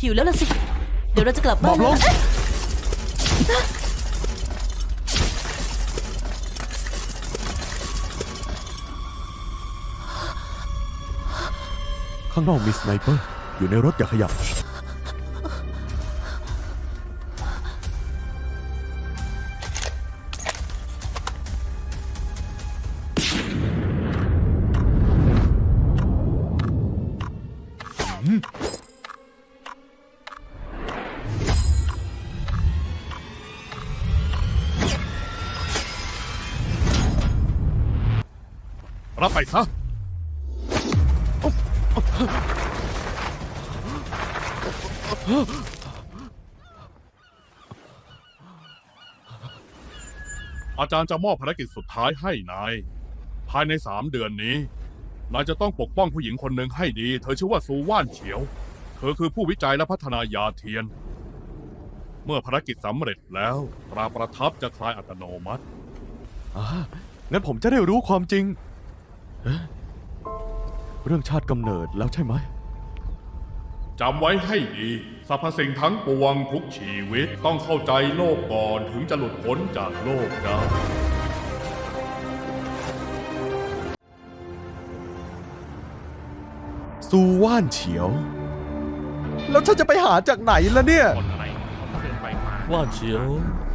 หิวแล้วล่ะสิ เดี๋ยวเราจะกลับบ้านหมอบลง แล้วเอ๊ะข้างนอกมีสไนเปอร์อยู่ในรถอย่าขยับ รับไปซะอาจารย์จะมอบภารกิจสุดท้ายให้นาย ภายในสามเดือนนี้ นายจะต้องปกป้องผู้หญิงคนหนึ่งให้ดี เธอชื่อว่าซูว่านเฉียว เธอคือผู้วิจัยและพัฒนายาเทียน เมื่อภารกิจสำเร็จแล้วตราประทับจะคลายอัตโนมัติ อ่างั้นผมจะได้รู้ความจริง เอ๊ะเรื่องชาติกำเนิดแล้วใช่ไหม จำไว้ให้ดีสรรพสิ่งทั้งปวงทุกชีวิตต้องเข้าใจโลกก่อนถึงจะหลุดพ้นจากโลกได้ซูว่านเฉียว แล้วฉันจะไปหาจากไหนล่ะเนี่ยว่านเฉียว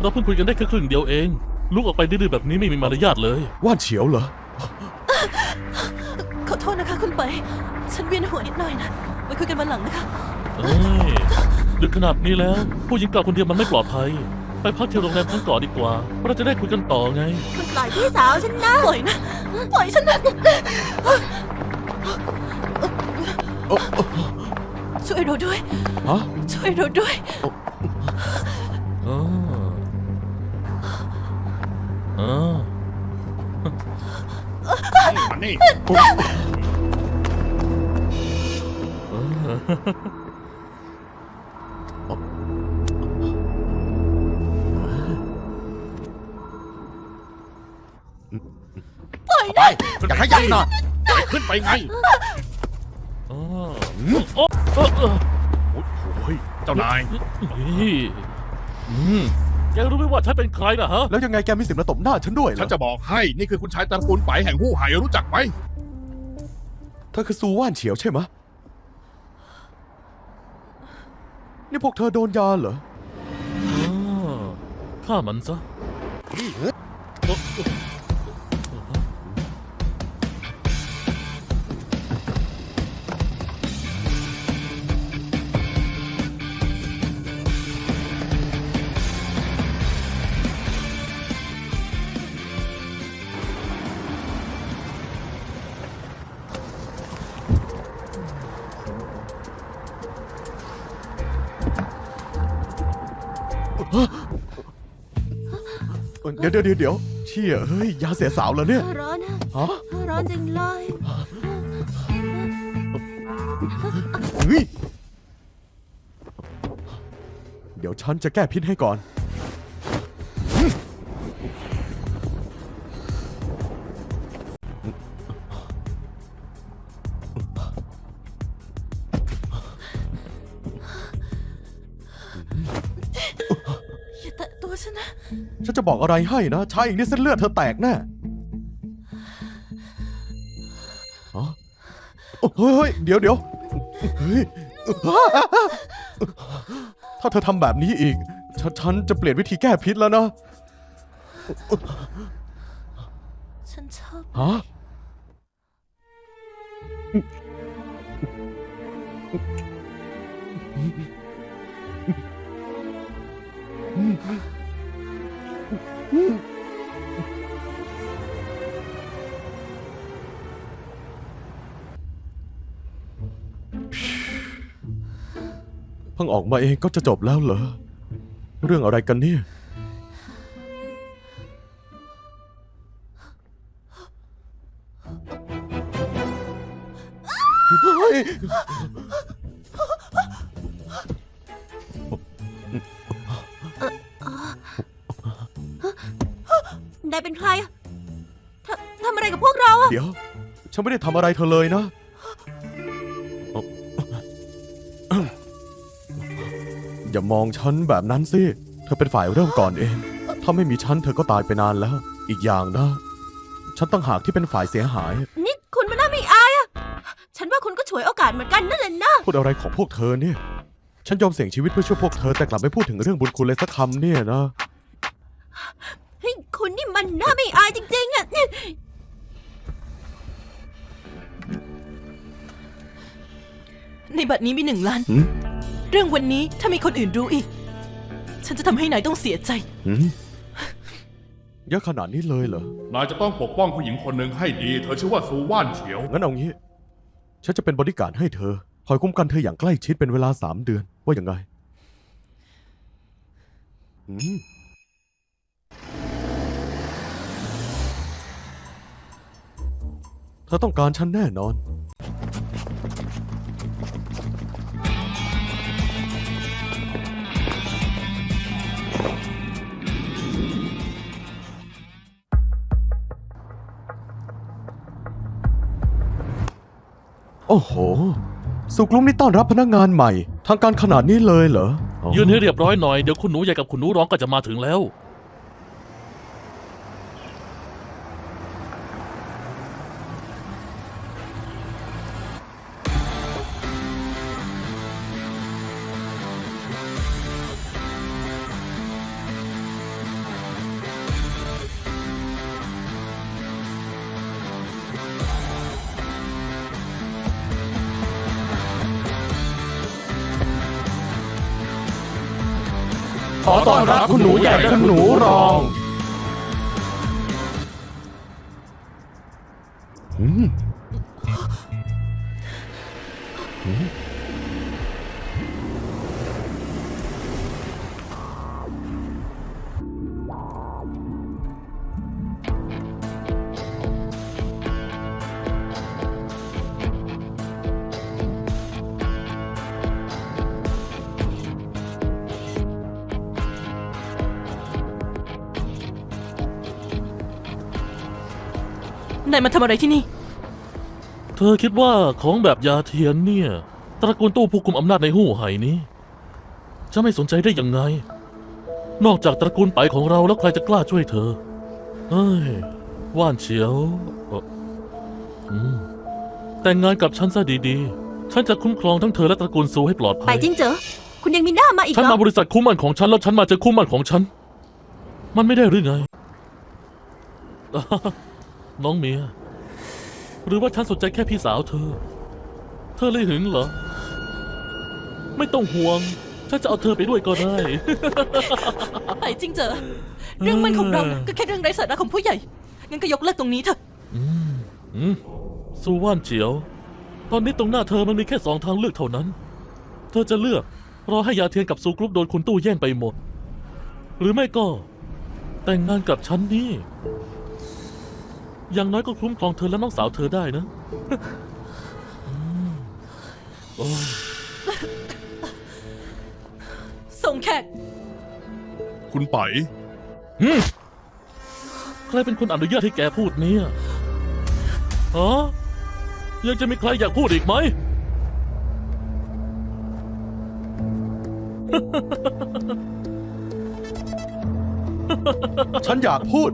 เราเพิ่งคุยกันได้แค่ครึ่งเดียวเอง ลุกออกไปดื้อๆแบบนี้ไม่มีมารยาทเลย ว่านเฉียวเหรอขอ โทษนะคะคุณไปฉันเวียนหัวนิดหน่อยนะไว้คุยกันวันหลังนะคะ เอ้ยดึกขนาดนี้แล้ว ผู้หญิงกลับคนเดียวมันไม่ปลอดภัย ไปพักที่โรงแรมทั้งก่อนดีกว่าเราจะได้คุยกันต่อไง คุณปล่อยพี่สาวฉันนะปล่อยนะปล่อยฉันนะช่วยเราด้วย ฮะช่วยเราด้วยอ๋ออ๋อมันนี่ ปล่อยนะอย่าขยับหน่อยขึ้นไปไงอ๋อโอ้โอ้โอ้โอ้โหเจ้านายเฮ้ยอืมแกรู้ไหมว่าฉันเป็นใครนะฮะ แล้วยังไงแกมีสิทธิ์มาตบหน้าฉันด้วยเหรฉัอนจะบอกให้นี่คือคุณชายตระกูลไปแห่งหู้ไหรู้จักไหม เธอคือซูว่านเฉียวใช่ไหมะ นี่พวกเธอโดนยาเหรออ๋อฆ่ามันซะโอ้โอ้ เดี๋ยวเดี๋ยวเดี๋ยวเดี๋ยวเชี่ยเฮ้ยยาเสียสาวแล้วเนี่ยร้อนนะฮะร้อนจริงเลยเฮ้ยเดี๋ยวฉันจะแก้พิษให้ก่อน อกอะไรให้นะชายอีกนี่เส้นเลือดเธอแตกแน่ฮะโอ้เฮ้ยเฮ้ยเดี๋ยวเดี๋ยวเฮ้ยถ้าเธอทำแบบนี้อีกฉันฉันจะเปลี่ยนวิธีแก้พิษแล้วนะฉันชอบฮะ เพิ่งออกมาเองก็จะจบแล้วเหรอ เรื่องอะไรกันเนี่ย เฮ้ย นายเป็นใครอะทำทำอะไรกับพวกเราอะเดี๋ยว ฉันไม่ได้ทำอะไรเธอเลยนะอย่ามองฉันแบบนั้นสิ เธอเป็นฝ่ายเริ่มก่อนเอง ถ้าไม่มีฉันเธอก็ตายไปนานแล้ว อีกอย่างนะ ฉันตั้งหากที่เป็นฝ่ายเสียหาย นี่คุณมันน่าไม่อายอะฉันว่าคุณก็ฉวยโอกาสเหมือนกันนั่นแหละนะพูดอะไรของพวกเธอเนี่ย ฉันยอมเสี่ยงชีวิตเพื่อช่วยพวกเธอแต่กลับไม่พูดถึงเรื่องบุญคุณเลยสักคำเนี่ยนะ ในบัตรนี้มีหนึ่งล้านหืมเรื่องวันนี้ถ้ามีคนอื่นรู้อีก ฉันจะทำให้นายต้องเสียใจหืมเยอะขนาดนี้เลยเหรอ นายจะต้องปกป้องผู้หญิงคนหนึ่งให้ดี เธอชื่อว่าซูว่านเฉียว งั้นเอางี้ ฉันจะเป็นบริการดให้เธอ คอยคุ้มกันเธออย่างใกล้ชิดเป็นเวลาสามเดือน ว่าอย่างไงอืมเธอต้องการฉันแน่นอน โอ้โห สุกลุงนี่ต้อนรับพนักงานใหม่ ทางการขนาดนี้เลยเหรอ ยืนให้เรียบร้อยหน่อย เดี๋ยวคุณหนูใหญ่กับคุณหนูร้องก็จะมาถึงแล้ว ต้อนรับคุณหนูใหญ่คุณหนูรองอืม นายมาทำอะไรที่นี่ เธอคิดว่าของแบบยาเทียนเนี่ย ตระกูลตู้ผู้กุมอำนาจในหู้ไห่นี้ จะไม่สนใจได้ยังไง นอกจากตระกูลไปของเราแล้วใครจะกล้าช่วยเธอ เฮ้ย ว่านเฉียวเอ่ออืมแต่งงานกับฉันซะดีๆ ฉันจะคุ้มครองทั้งเธอและตระกูลซูให้ปลอดภัไปยจริงเจอ คุณยังมีหน้ามาอีกฉันเหรมาอบริษัทคู่หมั่นของฉัน แล้วฉันมาเจอคู่หมั่นของฉัน มันไม่ได้หรือไง น้องเมีย หรือว่าฉันสนใจแค่พี่สาวเธอ เธอเลยหึงเหรอ ไม่ต้องห่วง ฉันจะเอาเธอไปด้วยก็ได้ ไปจริงเจอ เรื่องมันของเราน่ะก็แค่เรื่องไร้สาระของผู้ใหญ่ งั้นก็ยกเลิกตรงนี้เถอะ อืมอืมสุว่านเจียว ตอนนี้ตรงหน้าเธอมันมีแค่สองทางเลือกเท่านั้น เธอจะเลือกรอให้ยาเทียนกับซูกรุ๊ปโดนคุณตู้แย่งไปหมด หรือไม่ก็ แต่งงานกับฉันนี่ อย่างน้อยก็คุ้มครองเธอและน้องสาวเธอได้นะอืมโอ้ยส่งแขก คุณไปอืมใครเป็นคนอนุญาตให้แกพูดเนี่ยฮะยังจะมีใครอยากพูดอีกไหม ฉันอยากพูด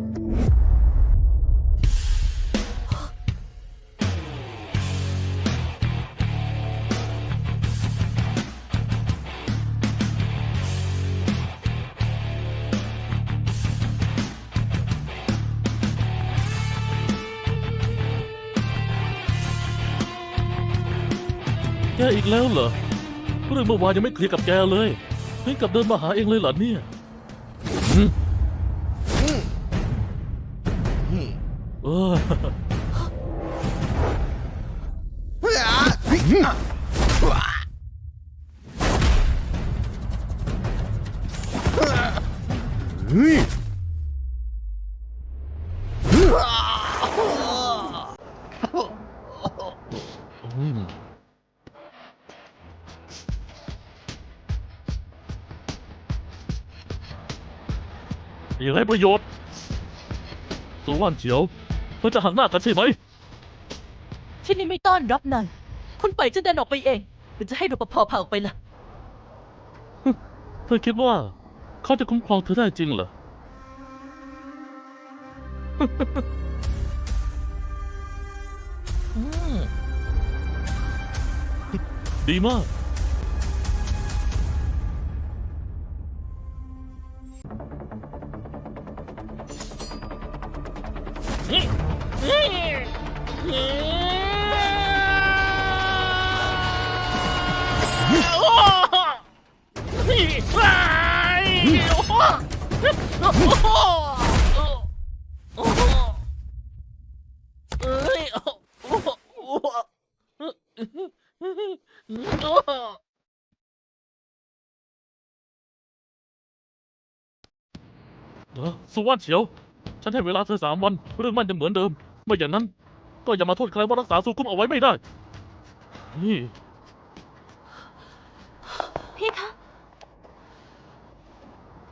แล้วเหรอเรื่องเมื่อวานยังไม่เคลียร์กับแกเลยถึงกับเดินมาหาเองเลยเหรอเนี่ยหืมเออ เฮ้ย ประโยชน์ตัวว่านเฉียวเธอจะหักหน้ากันใช่ไหม ที่นี่ไม่ต้อนรับนายคุณไปจะเดินออกไปเองหรือจะให้รปภพาออกไปล่ะ เธอคิดว่า เขาจะคุ้มครองเธอได้จริงเหรอ อืมดีมาก เออสุวรรณเฉียว ฉันให้เวลาเธอสามวัน เรื่องมันจะเหมือนเดิม ไม่อย่างนั้น ก็อย่ามาโทษใครว่ารักษาสุขุมเอาไว้ไม่ได้นี่พี่คะ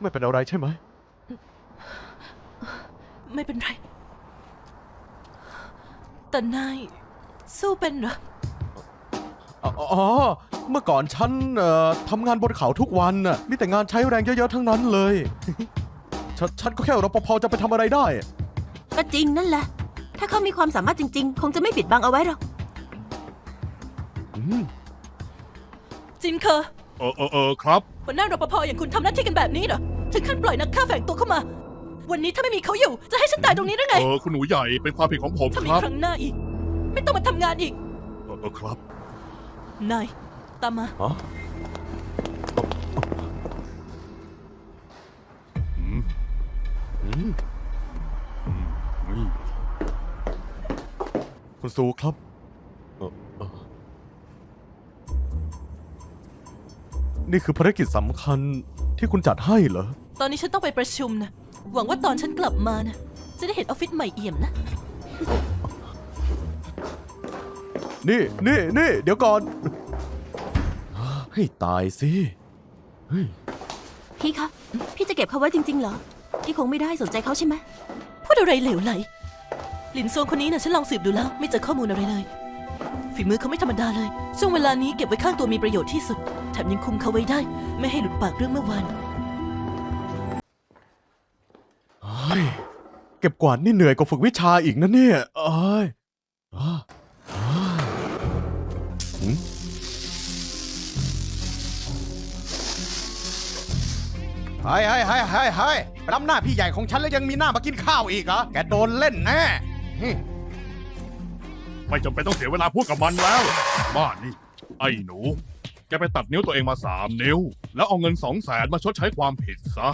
ไม่เป็นอะไรใช่ไหม ไม่เป็นไร แต่นายสู้เป็นเหรอ อ๋ออ๋อ เมื่อก่อนฉันเอ่อทำงานบนเขาทุกวันน่ะมีแต่งานใช้แรงเยอะๆทั้งนั้นเลย ฉันฉันก็แค่รปภจะไปทำอะไรได้ ก็จริงนั่นแหละ ถ้าเขามีความสามารถจริง ๆ คงจะไม่ปิดบังเอาไว้หรอกอืมจินเคอร์เออเออเออครับ หัวหน้ารปภอย่างคุณทำหน้าที่กันแบบนี้เหรอ ถึงขั้นปล่อยนักฆ่าแฝงตัวเข้ามา วันนี้ถ้าไม่มีเขาอยู่ จะให้ฉันตายตรงนี้ได้ไง เออคุณหนูใหญ่เป็นความผิดของผมถ้าคมีรับครั้งหน้าอีก ไม่ต้องมาทำงานอีก เออเออครับ นาย ตามมาอ๋ออืม คุณซูครับเอ่อเอ่อนี่คือภารกิจสำคัญที่คุณจัดให้เหรอ ตอนนี้ฉันต้องไปประชุมนะ หวังว่าตอนฉันกลับมานะ จะได้เห็นออฟฟิศใหม่เอี่ยมนะ นี่นี่นี่เดี๋ยวก่อน ให้ตายสิ เฮ้ย พี่คะ พี่จะเก็บเขาไว้จริงๆเหรอ พี่คงไม่ได้สนใจเขาใช่ไหมพูดอะไรเหลวไหล หลินโซงคนนี้นะฉันลองสืบดูแล้ว ไม่เจอข้อมูลอะไรเลย ฝีมือเขาไม่ธรรมดาเลย ช่วงเวลานี้เก็บไว้ข้างตัวมีประโยชน์ที่สุด แถมยังคุมเขาไว้ได้ ไม่ให้หลุดปากเรื่องเมื่อวานเฮ้ยเก็บกวาดนี่เหนื่อยกว่าฝึกวิชาอีกนะเนี่ยเอ้ยอ้าอ้าหืมเฮ้ยเฮ้ยเฮ้ยเฮ้ยเฮ้ยรับหน้าพี่ใหญ่ของฉันแล้วยังมีหน้ามากินข้าวอีกเหรอ แกโดนเล่นแน่ฮึ ไม่จำเป็นต้องเสียเวลาพูดกับมันแล้ว บ้านนี่ ไอ้หนู แกไปตัดนิ้วตัวเองมาสามนิ้ว แล้วเอาเงินสองแสนมาชดใช้ความผิดซะ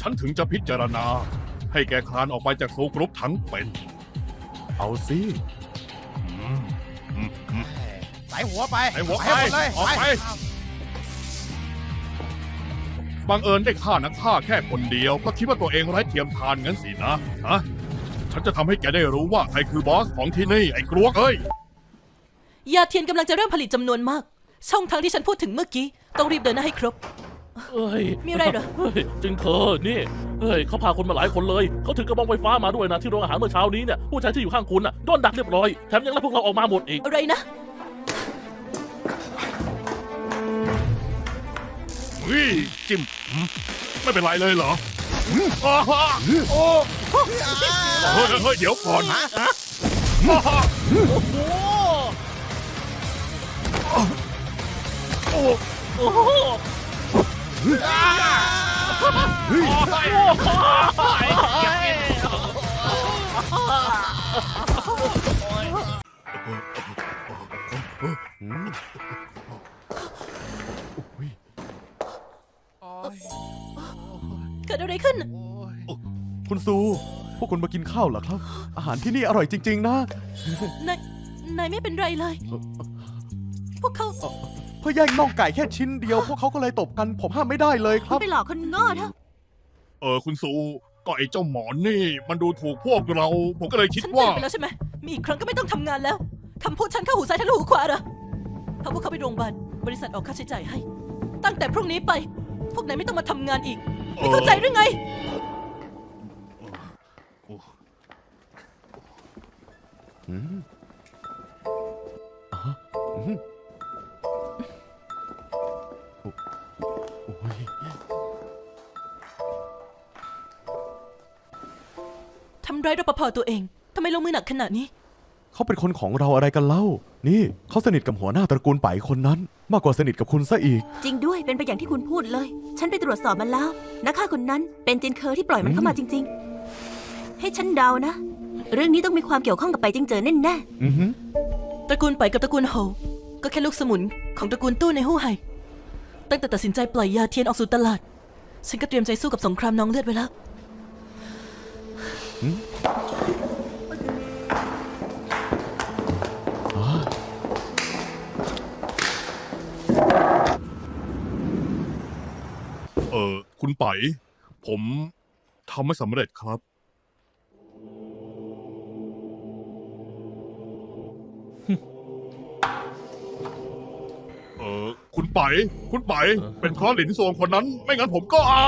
ฉันถึงจะพิจารณา ให้แกคลานออกไปจากโซกรุ๊ปทั้งเป็น เอาสิอืมอืมอืมใส่หัวไปไอ้หัวไปใส่หมดเลยออกไป บังเอิญได้ฆ่านักฆ่าแค่คนเดียว ก็คิดว่าตัวเองไร้เทียมทานงั้นสินะฮะ ฉันจะทำให้แกได้รู้ว่าใครคือบอสของที่นี่ไอ้กรวกเอ้ย ยาเทียนกำลังจะเริ่มผลิตจำนวนมาก ช่องทางที่ฉันพูดถึงเมื่อกี้ ต้องรีบเดินหน้าให้ครบ เอ้ยมีอะไรเหรอเฮ้ยจริงเธอนี่เฮ้ยเขาพาคนมาหลายคนเลย เขาถึงกระบองไฟฟ้ามาด้วยนะที่โรงอาหารเมื่อเช้านี้เนี่ยผู้ชายที่อยู่ข้างคุณน่ะโดนดักเรียบร้อยแถมยังไล่พวกเราออกมาหมดอีก อะไรนะ เฮ้ยจิ้มหืมไม่เป็นไรเลยเหรอหืม อ้าฮะโอ้เฮ้ยเฮ้ยเดี๋ยวก่อนนะอ้าฮะโอ้โอ้โหอืม กิดอะไรขึ้น คุณซู พวกคุณมากินข้าวเหรอครับ อาหารที่นี่อร่อยจริง ๆ นะ นาย นายไม่เป็นไรเลย พวกเขาเพื่อแย่งน่องไก่แค่ชิ้นเดียว พวกเขาก็เลยตบกัน ผมห้ามไม่ได้เลยครับไปหลอกคนโง่เถอะเออคุณซูก็ไอ้เจ้าหมอนนี่ มันดูถูกพวกเรา ผมก็เลยคิดฉันว่าเตือนไปแล้วใช่ไหม มีอีกครั้งก็ไม่ต้องทำงานแล้วคำพูดฉันเข้าหูซ้ายทะลุหูขวาเหรอพาพวกเขาไปโรงพยาบาล บริษัทออกค่าใช้จ่ายให้ ตั้งแต่พรุ่งนี้ไป พวกนายไม่ต้องมาทำงานอีก ไม่เข้าใจหรือไง ทำร้ายรปภตัวเอง ทำไมลงมือหนักขนาดนี้ เขาเป็นคนของเราอะไรกันเล่า นี่เขาสนิทกับหัวหน้าตระกูลไปคนนั้น มากกว่าสนิทกับคุณซะอีก จริงด้วยเป็นไปอย่างที่คุณพูดเลย ฉันไปตรวจสอบมาแล้วนักฆ่าคนนั้นเป็นจินเคอร์ที่ปล่อยมันเข้ามาจริง ๆ ให้ฉันเดานะ เรื่องนี้ต้องมีความเกี่ยวข้องกับไปจิงเจอแน่อือหือตระกูลไปกับตระกูลโฮก็แค่ลูกสมุนของตระกูลตู้ในหู้ไห่ตั้งแต่ตัดสินใจปล่อยยาเทียนออกสู่ตลาด ฉันก็เตรียมใจสู้กับสงครามน้องเลือดไว้แล้ว คุณไป ผมทำไม่สำเร็จครับ เออคุณไป คุณไป เป็นเพราะหลินซวงคนนั้น ไม่งั้นผมก็อา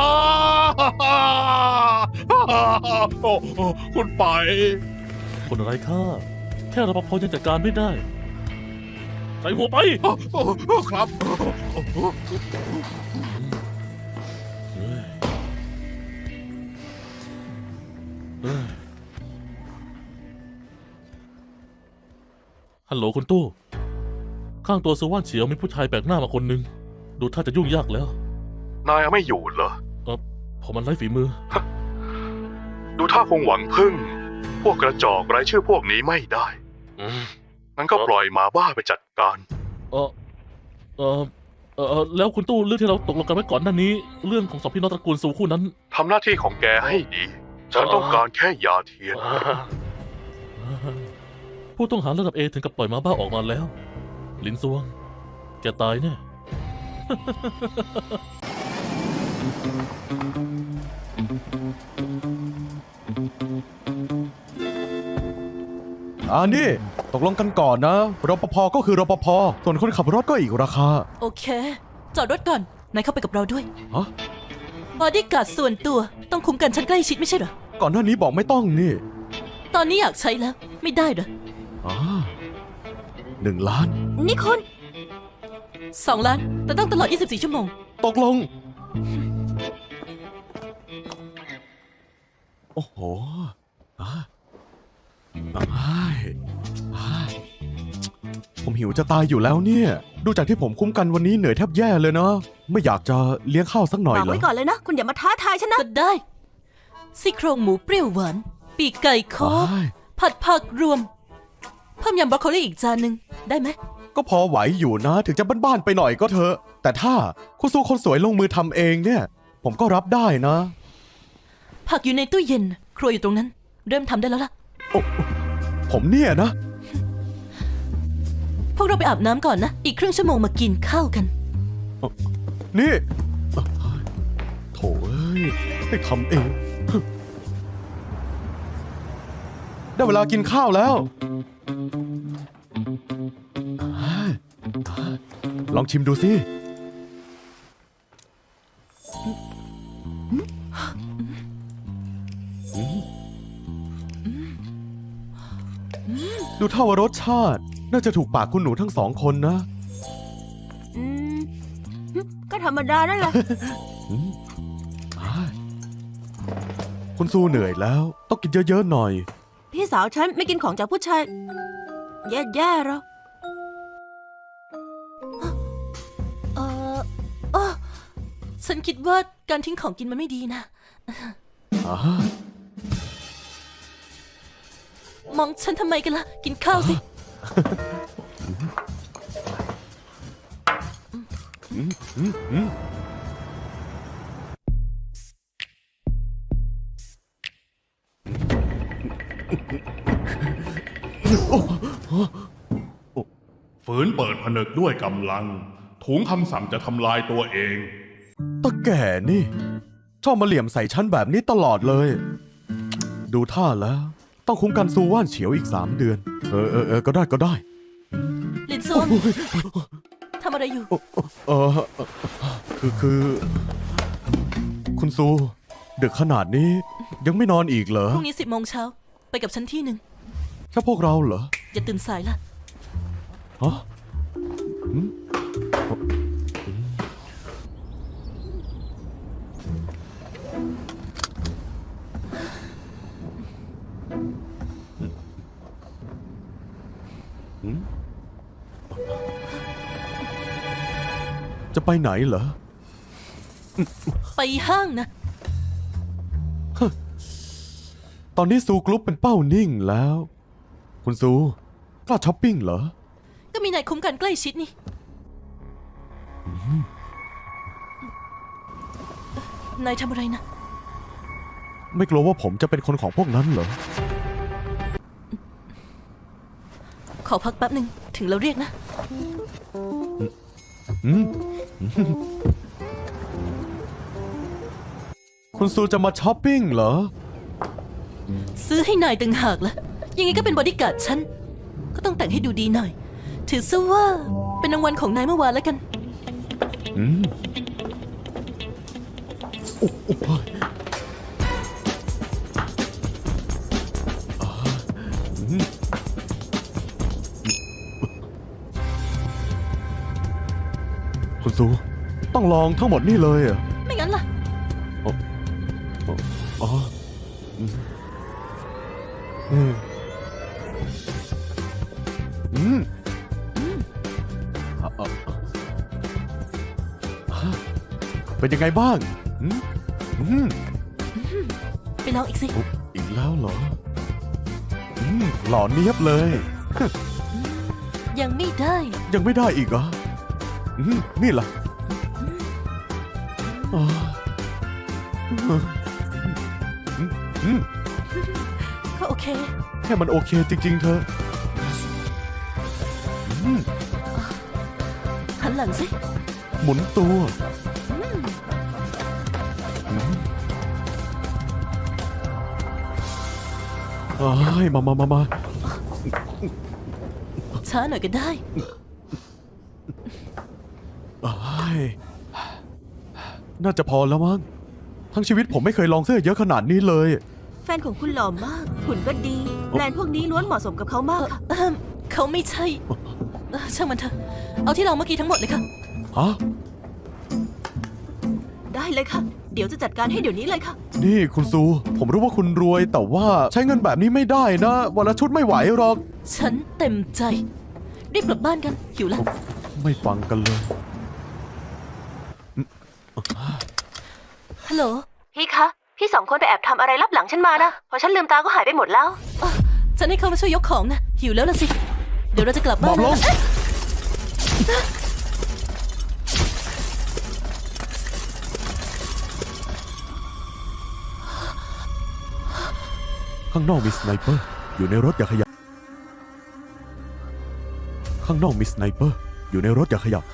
โอ้โอ้คุณไป คนไร้ค่า แค่รปภยังจัดการไม่ได้ ใส่หัวไป ครับ ฮ้ยฮัลโหลคุณตู้ ข้างตัวสว่านเฉียวมีผู้ชายแปลกหน้ามาคนหนึ่ง ดูท่าจะยุ่งยากแล้ว นายไม่อยู่เหรอ เออผมมันไร้ฝีมือ ดูท่าคงหวังพึ่ง พวกกระจอกไร้ชื่อพวกนี้ไม่ได้ อืมงั้นก็ปล่อยหมาบ้าไปจัดการ เออเออเออเออแล้วคุณตู้เรื่องที่เราตกลงกันไว้ก่อนหน้านี้ เรื่องของสองพี่น้องตระกูลซูคู่นั้น ทำหน้าที่ของแกให้ดี ฉันต้องการแค่ยาเทียน ผู้ต้องหาระดับเอถึงกับปล่อยหมาบ้าออกมาแล้ว ลินซวง แกตายแน่อ่านี่ตกลงกันก่อนนะรปภก็คือรปภส่วนคนขับรถก็อีกราคา โอเค จอดรถก่อน นายเข้าไปกับเราด้วยฮะบอดี้การ์ดส่วนตัวต้องคุ้มกันฉันใกล้ชิดไม่ใช่เหรอ ก่อนหน้านี้บอกไม่ต้องนี่ตอนนี้อยากใช้แล้ว ไม่ได้เหรออ่าหนึ่งล้านๆนี่คุณสองล้าน แต่ต้องตลอด 24 ชั่วโมง ตกลง โอ้โหอ่าอ้ายอ้ายผมหิวจะตายอยู่แล้วเนี่ย ดูจากที่ผมคุ้มกันวันนี้เหนื่อยแทบแย่เลยเนาะไม่อยากจะเลี้ยงข้าวสักหน่อยบอกเหรอ ไว้ก่อนเลยนะ คุณอย่ามาท้าทายฉันนะ ก็ได้ ซี่โครงหมูเปรี้ยวหวาน ปีกไก่คออ้ายผัดผักรวม เพิ่มยำบรอกโคลีอีกจานหนึ่งได้ไหม ก็พอไหวอยู่นะถึงจะบ้านๆไปหน่อยก็เถอะ แต่ถ้าคุณสู้คนสวยลงมือทำเองเนี่ย ผมก็รับได้นะ ผักอยู่ในตู้เย็น ครัวอยู่ตรงนั้น เริ่มทำได้แล้วล่ะ โอ้ผมเนี่ยนะ พวกเราไปอาบน้ำก่อนนะ อีกครึ่งชั่วโมงมากินข้าวกัน นี่ โถเอ้ยให้ทำเอง ได้เวลากินข้าวแล้ว ลองชิมดูสิ ดูเท่าว่ารสชาติ น่าจะถูกปากคุณหนูทั้งสองคนนะ อืมก็ธรรมดานั่นแหละอืมอ่าคุณสู้เหนื่อยแล้ว ต้องกินเยอะๆหน่อยพี่ สาวฉันไม่กินของจากผู้ชาย แย่ๆหรอกเออเออฉันคิดว่าการทิ้งของกินมันไม่ดีนะอ่ามองฉันทำไมกันล่ะ กินข้าวสิ อืมอืม ฝืนเปิดผนึกด้วยกำลัง ถุงคำสั่งจะทำลายตัวเอง ตะแก่นี่ ชอบมาเหลี่ยมใส่ฉันแบบนี้ตลอดเลย ดูท่าแล้ว ต้องคุ้มกันซูว่านเฉียวอีกสามเดือน เออเออเออก็ได้ก็ได้ ลินซวงทำอะไรอยู่ เออคือคือ คุณซูดึกขนาดนี้ยังไม่นอนอีกเหรอ พรุ่งนี้สิบโมงเช้า ไปกับฉันที่หนึ่ง แค่พวกเราเหรออย่าตื่นสายล่ะ ฮะหืจะไปไหนเหรอ ไปห้างนะ ตอนนี้ซูกรุ๊ปเป็นเป้านิ่งแล้ว คุณซูกล้าช้อปปิ้งเหรอ ก็มีนายคุ้มกันใกล้ชิดนี่ นายทำอะไรนะ ไม่กลัวว่าผมจะเป็นคนของพวกนั้นเหรอ ขอพักแป๊บหนึ่งถึงเราเรียกนะ อืมคุณซูจะมาช้อปปิ้งเหรอ ซื้อให้นายตึงหากละ ยังไงก็เป็นบอดี้การ์ดฉัน ก็ต้องแต่งให้ดูดีหน่อย ถือซะว่าเป็นรางวัลของนายเมื่อวานแล้วกัน อืมโอ้โอ้ยอ่าอืมคุณซู ต้องลองทั้งหมดนี่เลยเหรอะไม่งั้นล่ะ ไงบ้างอืมอืมไปลองอีกสิ อุ๊ยอีกแล้วเหรออืมหล่อเนียบเลย ยังไม่ได้ ยังไม่ได้อีกเหรออืมนี่ล่ะอ๋ออืมอืมก็โอเค แค่มันโอเคจริง ๆ เธออืมหันหลังสิ หมุนตัว อ้ายมามามามาช้าหน่อยก็ได้อ้ายน่าจะพอแล้วมั้ง ทั้งชีวิตผมไม่เคยลองเสื้อเยอะขนาดนี้เลย แฟนของคุณหล่อมาก หุ่นก็ดี แบรนด์พวกนี้ล้วนเหมาะสมกับเขามากค่ะ เอิ่มเขาไม่ใช่เอ่อช่างมันเถอะ เอาที่เราเมื่อกี้ทั้งหมดเลยค่ะ ฮะ ได้เลยค่ะ เดี๋ยวจะจัดการให้เดี๋ยวนี้เลยค่ะ นี่คุณซู ผมรู้ว่าคุณรวย แต่ว่าใช้เงินแบบนี้ไม่ได้นะ วันละชุดไม่ไหวหรอก ฉันเต็มใจรีบกลับบ้านกันหิวแล้วไม่ฟังกันเลย ฮัลโหลพี่คะ พี่สองคนไปแอบทำอะไรลับหลังฉันมานะ พอฉันลืมตาก็หายไปหมดแล้วอะฉันให้เขามาช่วยยกของนะหิวแล้วละสิ เดี๋ยวเราจะกลับบ้านบอกลแล้วงนะเอ๊ะ ข้างนอกมีสไนเปอร์ อยู่ในรถอย่าขยับ ข้างนอกมีสไนเปอร์ อยู่ในรถอย่าขยับ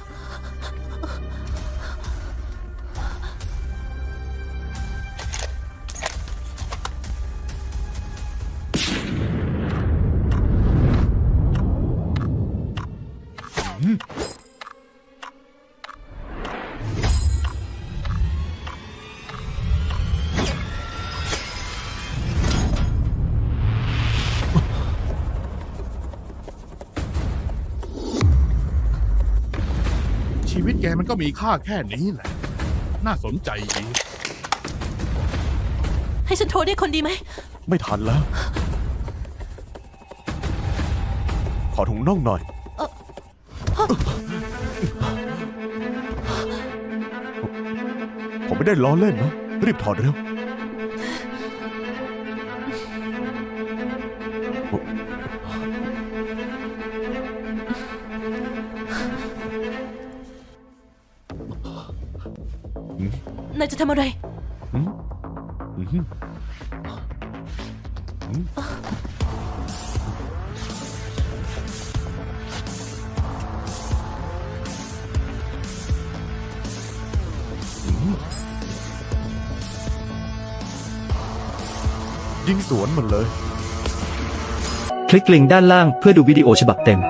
มันก็มีค่าแค่นี้แหละ น่าสนใจดีให้ฉันโทรเรียกคนดีไหม ไม่ทันแล้ว ขอถุงน่องหน่อย ผมไม่ได้ล้อเล่นนะ รีบถอดเร็ว ทำอะไรอืมอืมอืมอืมยิงสวนมันเลย คลิกลิงก์ด้านล่างเพื่อดูวิดีโอฉบับเต็ม